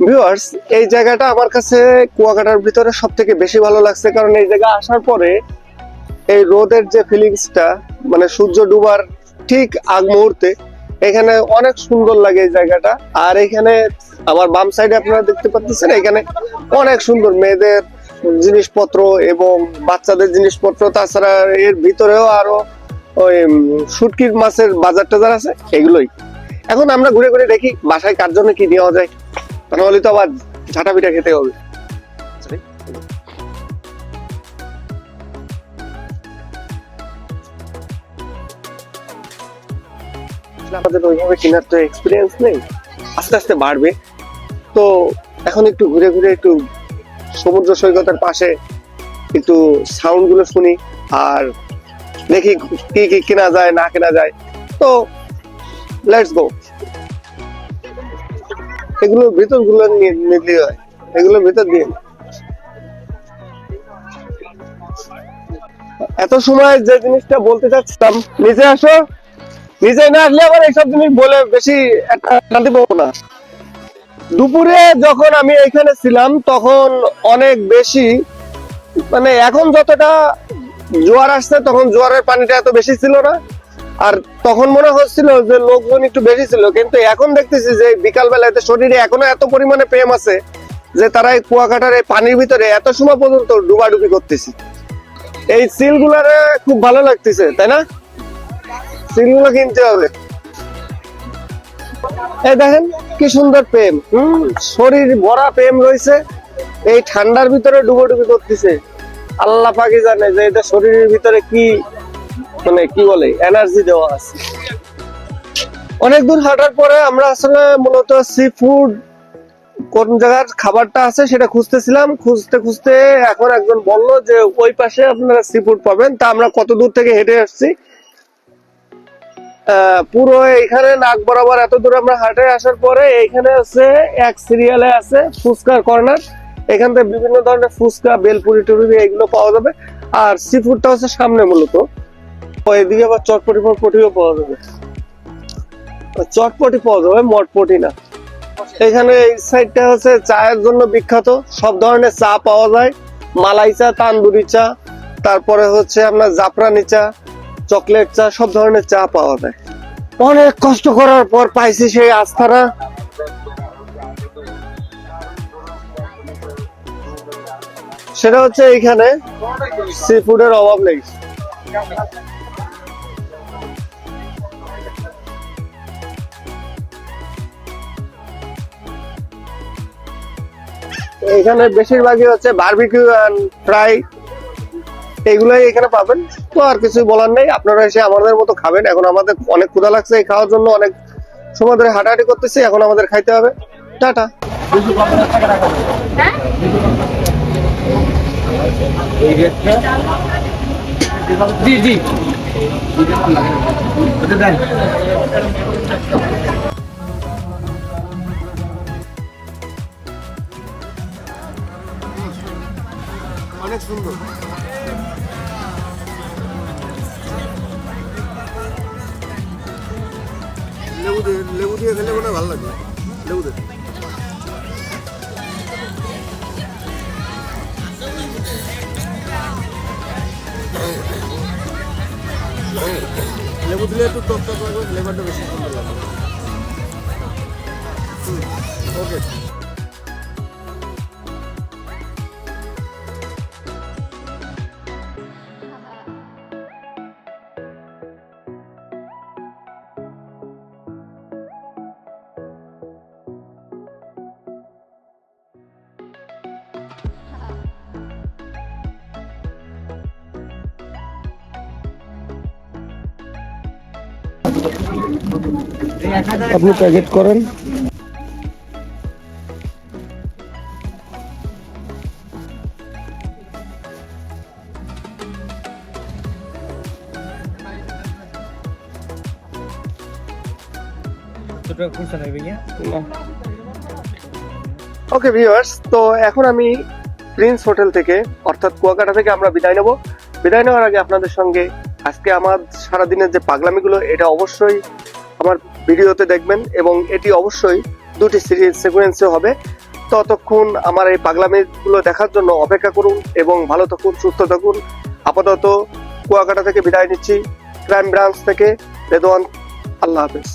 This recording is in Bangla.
ভিউয়ার্স এই জায়গাটা আমার কাছে কুয়াকাটার ভিতরে সব থেকে বেশি ভালো লাগছে কারণ এই জায়গা আসার পরে এই রোদের যে ফিলিংসটা মানে সূর্য ডুবার ঠিক আগ মুহূর্তে এখানে অনেক সুন্দর লাগে এই জায়গাটা। আর এখানে আমার বাম সাইডে আপনারা দেখতে পাচ্ছেন এখানে অনেক সুন্দর মেয়েদের জিনিসপত্র এবং বাচ্চাদের জিনিসপত্র তাছাড়া এর ভিতরেও আরও ওই উম, শুটকির মাছের বাজার টাজার আছে এগুলোই। এখন আমরা ঘুরে ঘুরে দেখি বাসায় কার জন্য কি নেওয়া যায়। তাহলে তো আবার ঝাঁটা পিঠা খেতে হবে। আমাদের ওইভাবে কেনার তো এক্সপিরিয়েন্স নেই। আস্তে আস্তে বাড়বে। তো এখন একটু ঘুরে ঘুরে একটু সমুদ্র সৈকতের পাশে একটু সাউন্ডগুলো শুনি আর দেখি কি কি কেনা যায়, না কেনা যায়। তো লেটস গো এগুলোর ভিতরগুলো নিতে হয়। এগুলোর ভিতর দিয়ে এত সময় যে জিনিসটা বলতে চাচ্ছিলাম নিচে আসো। নিচে না আসলে আবার এইসব জিনিস বলে বেশি শান্তি পাবো না। দুপুরে যখন আমি এখানে ছিলাম, তখন অনেক বেশি মানে এখন যতটা জোয়ার আসছে, তখন জোয়ারের পানিটা এত বেশি ছিল না। আর তখন মনে হচ্ছিল যে লোকজন একটু বেশি ছিল, কিন্তু এখন দেখতেছি যে বিকাল বেলাতে শরীরে এখনও এত পরিমাণে প্রেম আছে যে তারা এই কুয়াকাটার পানির ভিতরে এত সময় পর্যন্ত ডুবাডুবি করতেছি। এই সিলগুলারে খুব ভালো লাগতেছে, তাই না? সিলগুলো কিনতে হবে। এই দেখেন, কি সুন্দর প্রেম। হম, শরীর ভরা প্রেম রয়েছে, এই ঠান্ডার ভিতরে ডুবোডুবি করতেছে। আল্লাহ পাকি জানে যে এটা শরীরের ভিতরে কি মানে কি বলে এনার্জি দেওয়া আছে। অনেক দূর হাঁটার পরে আমরা আসলে মূলত সি ফুড কোন জায়গার খাবারটা আছে সেটা খুঁজতেছিলাম। খুঁজতে খুঁজতে এখন একজন বলল যে, ওই পাশে আপনারা সি ফুড পাবেন। তা আমরা কত দূর থেকে হেঁটে আসছি? পুরো এখানে নাক বরাবর এত দূর আমরা হাঁটে আসার পরে এখানে আছে এক সিরিয়ালে আছে ফুচকার কর্নার। এখান থেকে বিভিন্ন ধরনের ফুচকা, বেলপুরি টুরি এগুলো পাওয়া যাবে। আর সি ফুডটা হচ্ছে সামনে মূলত। এদিকে আবার চটপটি ফটপটিও পাওয়া যাবে। চটপটি পাওয়া যাবে মটপটি না। এখানে এই সাইডটা হচ্ছে চায়ের জন্য বিখ্যাত। সব ধরনের চা পাওয়া যায়। মালাই চা, তান্দুরি চা, তারপরে হচ্ছে আপনার জাফরানি চা, চকলেট চা, সব ধরনের চা পাওয়া যায়। অনেক কষ্ট করার পর পাইছি সেই আস্থাটা। সেটা হচ্ছে এইখানে সি ফুডের অভাব নেই। এখানে বেশিরভাগই হচ্ছে বারবিকিউ অ্যান্ড ফ্রাই এগুলোই এখানে পাবেন। তো আর কিছু বলার নেই। আপনারা এসে আমাদের মতো খাবেন। এখন আমাদের অনেক ক্ষুধা লাগছে এই খাওয়ার জন্য। অনেক সময় ধরে হাঁটাহাঁটি করতেছি। এখন আমাদের খাইতে হবে। টাটা। জি জি। দেন। অনেক সুন্দর। লেবু দিয়ে লেবু দিয়ে খেলে হয় ভালো লাগে। লেবু দিয়ে। লেবু দিলে একটু টক টক লাগবে বেশি সুন্দর লাগবে ওকে আপনি প্যাকেট করেন। ওকে ভিউয়ার্স তো এখন আমি প্রিন্স হোটেল থেকে, অর্থাৎ কুয়াকাটা থেকে আমরা বিদায় নেব। বিদায় নেওয়ার আগে আপনাদের সঙ্গে আজকে আমার সারাদিনের যে পাগলামিগুলো, এটা অবশ্যই আমার ভিডিওতে দেখবেন এবং এটি অবশ্যই দুটি সিরিজ সিকোয়েন্সে হবে। ততক্ষণ আমার এই পাগলামিগুলো দেখার জন্য অপেক্ষা করুন এবং ভালো থাকুন, সুস্থ থাকুন। আপাতত কুয়াকাটা থেকে বিদায় নিচ্ছি। ক্রাইম ব্রাঞ্চ থেকে রেদওয়ান, আল্লাহ হাফেজ।